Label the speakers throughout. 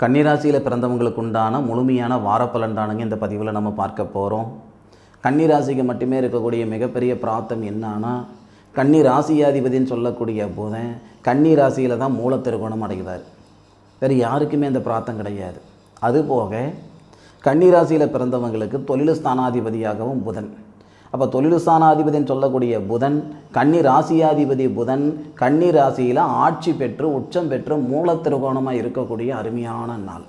Speaker 1: கன்னிராசியில் பிறந்தவங்களுக்கு உண்டான முழுமையான வாரப்பலன் தானுங்க இந்த பதிவில் நம்ம பார்க்க போகிறோம் கன்னிராசிக்கு மட்டுமே இருக்கக்கூடிய மிகப்பெரிய பிராப்தம் என்னன்னா கன்னி ராசியாதிபதினு சொல்லக்கூடிய புதன் கன்னி ராசியில் தான் மூலத்திருகோணம் அடைகிறார். வேறு யாருக்குமே அந்த பிராப்தம் கிடையாது. அதுபோக கன்னிராசியில் பிறந்தவங்களுக்கு தொழில் ஸ்தானாதிபதியாகவும் புதன். அப்போ தொழிலுசானாதிபதினு சொல்லக்கூடிய புதன் கன்னி ராசியாதிபதி புதன் கன்னி ராசியில் ஆட்சி பெற்று உச்சம் பெற்று மூல திருகோணமாக இருக்கக்கூடிய அருமையான நாள்.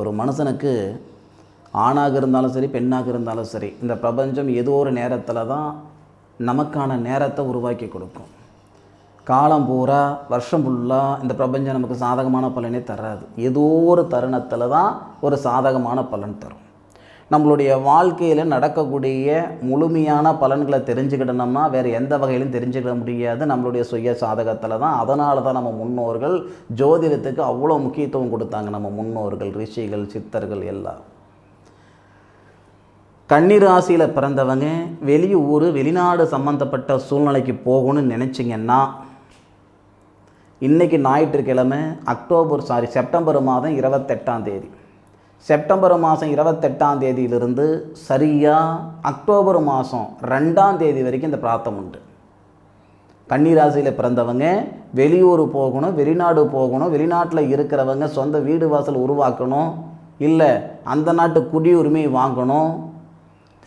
Speaker 1: ஒரு மனுஷனுக்கு ஆணாக இருந்தாலும் சரி பெண்ணாக இருந்தாலும் சரி இந்த பிரபஞ்சம் ஏதோ ஒரு நேரத்தில் தான் நமக்கான நேரத்தை உருவாக்கி கொடுக்கும். காலம் பூரா வருஷம் ஃபுல்லாக இந்த பிரபஞ்சம் நமக்கு சாதகமான பலனே தராது. ஏதோ ஒரு தருணத்தில் தான் ஒரு சாதகமான பலன் தரும். நம்மளுடைய வாழ்க்கையில் நடக்கக்கூடிய முழுமையான பலன்களை தெரிஞ்சுக்கிட்டோம்னா வேறு எந்த வகையிலும் தெரிஞ்சுக்கிட முடியாது. நம்மளுடைய சுய சாதகத்தில் தான். அதனால தான் நம்ம முன்னோர்கள் ஜோதிடத்துக்கு அவ்வளோ முக்கியத்துவம் கொடுத்தாங்க நம்ம முன்னோர்கள் ரிஷிகள் சித்தர்கள் எல்லாம். கன்னிராசியில் பிறந்தவங்க வெளியூர் வெளிநாடு சம்மந்தப்பட்ட சூழ்நிலைக்கு போகணும்னு நினச்சிங்கன்னா இன்றைக்கி ஞாயிற்றுக்கிழமை அக்டோபர் சாரி செப்டம்பர் மாதம் இருபத்தெட்டாம் தேதி. செப்டம்பர் மாதம் இருபத்தெட்டாம் தேதியிலிருந்து சரியாக அக்டோபர் மாதம் ரெண்டாம் தேதி வரைக்கும் இந்த பிரார்த்தம் உண்டு. கன்னிராசியில் பிறந்தவங்க வெளியூர் போகணும் வெளிநாடு போகணும் வெளிநாட்டில் இருக்கிறவங்க சொந்த வீடு வாசல் உருவாக்கணும் இல்லை அந்த நாட்டு குடியுரிமை வாங்கணும்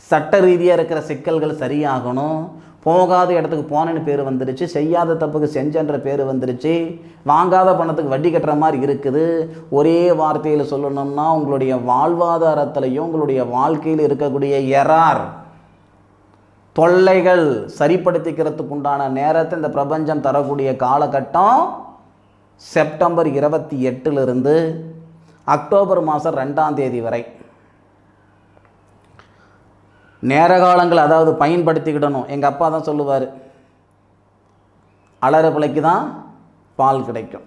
Speaker 1: சட்ட ரீதியாக இருக்கிற சிக்கல்கள் சரியாகணும் போகாத இடத்துக்கு போனேன்னு பேர் வந்துருச்சு. செய்யாத தப்புக்கு செஞ்சன்ற பேர் வந்துருச்சு. வாங்காத பணத்துக்கு வட்டி கட்டுற மாதிரி இருக்குது. ஒரே வார்த்தையில் சொல்லணும்னா உங்களுடைய வாழ்வாதாரத்திலையும் உங்களுடைய வாழ்க்கையில் இருக்கக்கூடிய எறார் தொல்லைகள் சரிப்படுத்திக்கிறதுக்கு உண்டான நேரத்தை இந்த பிரபஞ்சம் தரக்கூடிய காலகட்டம் செப்டம்பர் இருபத்தி எட்டுலேருந்து அக்டோபர் மாதம் ரெண்டாம் தேதி வரை. நேர காலங்கள் அதாவது பயன்படுத்திக்கிடணும். எங்கள் அப்பா தான் சொல்லுவார். அலற பிள்ளைக்கு தான் பால் கிடைக்கும்.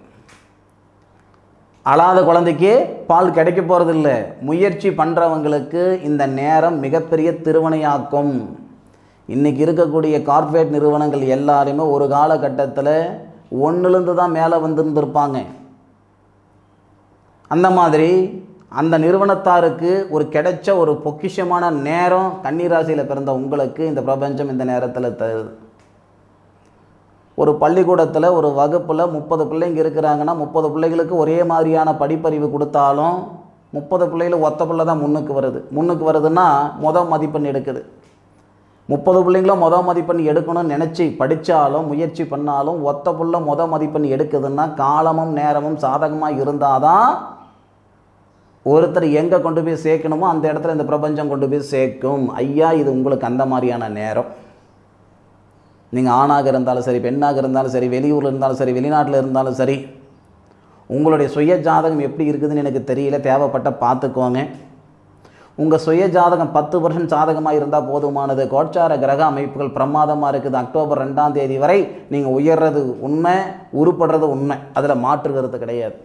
Speaker 1: அழாத குழந்தைக்கு பால் கிடைக்க போகிறதில்ல முயற்சி பண்ணுறவங்களுக்கு இந்த நேரம் மிகப்பெரிய திருவனையாக்கும் இன்றைக்கி இருக்கக்கூடிய கார்ப்பரேட் நிறுவனங்கள் எல்லாருமே ஒரு காலகட்டத்தில் ஒன்றுலேருந்து தான் மேலே வந்துருந்துருப்பாங்க. அந்த மாதிரி அந்த நிறுவனத்தாருக்கு ஒரு கிடைச்ச ஒரு பொக்கிஷமான நேரம் கன்னிராசியில் பிறந்த உங்களுக்கு இந்த பிரபஞ்சம் இந்த நேரத்தில் தருது. ஒரு பள்ளிக்கூடத்தில் ஒரு வகுப்பில் முப்பது பிள்ளைங்க இருக்கிறாங்கன்னா முப்பது பிள்ளைகளுக்கு ஒரே மாதிரியான படிப்பறிவு கொடுத்தாலும் முப்பது பிள்ளைகள் ஒத்த பிள்ளை தான் முன்னுக்கு வருது. முன்னுக்கு வருதுன்னா மொதல் மதிப்பெண் எடுக்குது. முப்பது பிள்ளைங்களும் மொதல் மதிப்பெண் எடுக்கணும்னு நினச்சி படித்தாலும் முயற்சி பண்ணாலும் ஒத்த புள்ள மொதல் மதிப்பெண் எடுக்குதுன்னா காலமும் நேரமும் சாதகமாக இருந்தால் தான் ஒருத்தர் எங்கே கொண்டு போய் சேர்க்கணுமோ அந்த இடத்துல இந்த பிரபஞ்சம் கொண்டு போய் சேர்க்கும். ஐயா இது உங்களுக்கு அந்த மாதிரியான நேரம். நீங்கள் ஆணாக இருந்தாலும் சரி பெண்ணாக இருந்தாலும் சரி வெளியூரில் இருந்தாலும் சரி வெளிநாட்டில் இருந்தாலும் சரி உங்களுடைய சுய ஜாதகம் எப்படி இருக்குதுன்னு எனக்கு தெரியல. தேவைப்பட்ட பார்த்துக்கோங்க. உங்கள் சுய ஜாதகம் பத்து பர்சன்ட் சாதகமாக இருந்தால் போதுமானது. கோட்சார கிரக அமைப்புகள் பிரமாதமாக இருக்குது. அக்டோபர் ரெண்டாம் தேதி வரை நீங்கள் உயர்றது உண்மை உருப்படுறது உண்மை. அதில் மாற்றுகிறது கிடையாது.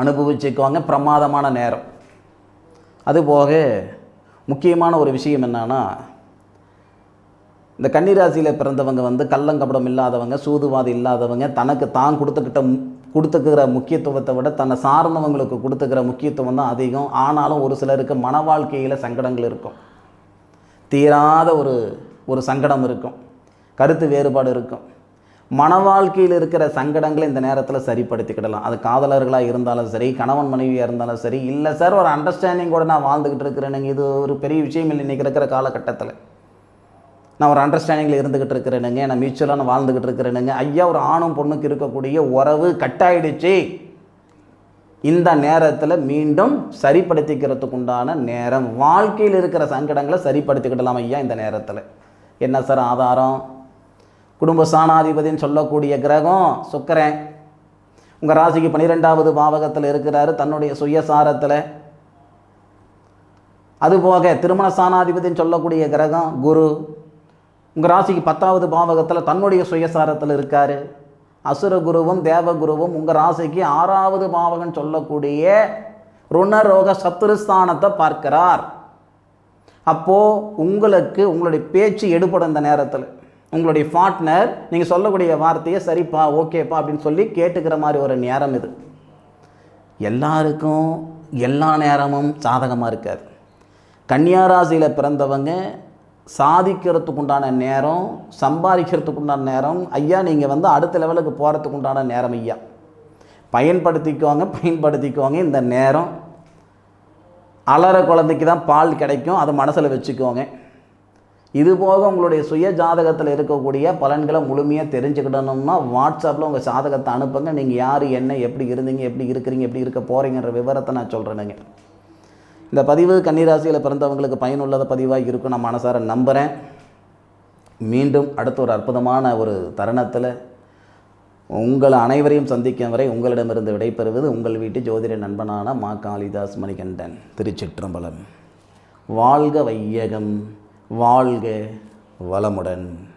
Speaker 1: அனுபவிச்சுக்குவாங்க பிரமாதமான நேரம். அதுபோக முக்கியமான ஒரு விஷயம் என்னன்னா இந்த கன்னிராசியில் பிறந்தவங்க வந்து கள்ளங்கபடம் இல்லாதவங்க சூதுவாதி இல்லாதவங்க தனக்கு தான் கொடுத்துக்கிட்ட கொடுத்துக்கிற முக்கியத்துவத்தை விட தன்னை சார்ந்தவங்களுக்கு கொடுத்துக்கிற முக்கியத்துவம் தான் அதிகம். ஆனாலும் ஒரு சிலருக்கு மன வாழ்க்கையில் சங்கடங்கள் இருக்கும். தீராத ஒரு ஒரு சங்கடம் இருக்கும். கருத்து வேறுபாடு இருக்கும். மன வாழ்க்கையில் இருக்கிற சங்கடங்களை இந்த நேரத்தில் சரிப்படுத்திக்கிடலாம். அது காதலர்களாக இருந்தாலும் சரி கணவன் மனைவியாக இருந்தாலும் சரி இல்லை சார் ஒரு அண்டர்ஸ்டாண்டிங்கோட நான் வாழ்ந்துக்கிட்டு இருக்கிறேனுங்க இது ஒரு பெரிய விஷயம் இல்லை இன்றைக்கி இருக்கிற காலகட்டத்தில். நான் ஒரு அண்டர்ஸ்டாண்டிங்கில் இருந்துக்கிட்டு இருக்கிறேனுங்க நான் மியூச்சுவலாக நான் வாழ்ந்துக்கிட்டு இருக்கிறேனுங்க. ஐயா ஒரு ஆணும் பொண்ணுக்கு இருக்கக்கூடிய உறவு கட்டாயிடுச்சு. இந்த நேரத்தில் மீண்டும் சரிப்படுத்திக்கிறதுக்கு உண்டான நேரம். வாழ்க்கையில் இருக்கிற சங்கடங்களை சரிப்படுத்திக்கிடலாம் ஐயா இந்த நேரத்தில். என்ன சார் ஆதாரம்? குடும்ப சாணாதிபதின்னு சொல்லக்கூடிய கிரகம் சுக்கரன். உங்கள் ராசிக்கு பன்னிரெண்டாவது பாவகத்தில் இருக்கிறாரு தன்னுடைய சுயசாரத்தில். அதுபோக திருமண சாணாதிபதின்னு சொல்லக்கூடிய கிரகம் குரு. உங்கள் ராசிக்கு பத்தாவது பாவகத்தில் தன்னுடைய சுயசாரத்தில் இருக்கார். அசுர குருவும் தேவகுருவும் உங்கள் ராசிக்கு ஆறாவது பாவகம் சொல்லக்கூடிய ருணரோக சத்துருஸ்தானத்தை பார்க்கிறார். அப்போது உங்களுக்கு உங்களுடைய பேச்சு எடுபடும் இந்த நேரத்தில். உங்களுடைய பார்ட்னர் நீங்கள் சொல்லக்கூடிய வார்த்தையை சரிப்பா ஓகேப்பா அப்படின்னு சொல்லி கேட்டுக்கிற மாதிரி ஒரு நேரம் இது. எல்லாருக்கும் எல்லா நேரமும் சாதகமாக இருக்காது. கன்னியாராசியில் பிறந்தவங்க சாதிக்கிறதுக்கு உண்டான நேரம் சம்பாதிக்கிறதுக்கு உண்டான நேரம் ஐயா நீங்கள் வந்து அடுத்த லெவலுக்கு போகிறதுக்கு உண்டான நேரம் ஐயா. பயன்படுத்திக்குவாங்க பயன்படுத்திக்குவாங்க இந்த நேரம். அலற குழந்தைக்கு தான் பால் கிடைக்கும் அதை மனசில் வச்சுக்குவோங்க இது போக உங்களுடைய சுய ஜாதகத்தில் இருக்கக்கூடிய பலன்களை முழுமையாக தெரிஞ்சுக்கிடணும்னா வாட்ஸ்அப்பில் உங்கள் ஜாதகத்தை அனுப்புங்க. நீங்கள் யார் என்ன எப்படி இருந்தீங்க எப்படி இருக்கிறீங்க எப்படி இருக்க போகிறீங்கன்ற விவரத்தை நான் சொல்கிறேனுங்க இந்த பதிவு கன்னிராசியில் பிறந்தவங்களுக்கு பயனுள்ளத பதிவாக இருக்கும் நான் மனசார நம்புகிறேன் மீண்டும் அடுத்த ஒரு அற்புதமான ஒரு தருணத்தில் உங்கள் அனைவரையும் சந்திக்கும் வரை உங்களிடமிருந்து விடைபெறுவது உங்கள் வீட்டு ஜோதிட நண்பனான மா காளிதாஸ் மணிகண்டன். திருச்சிற்றம்பலம். வாழ்க வையகம். வாழ்க வளமுடன்.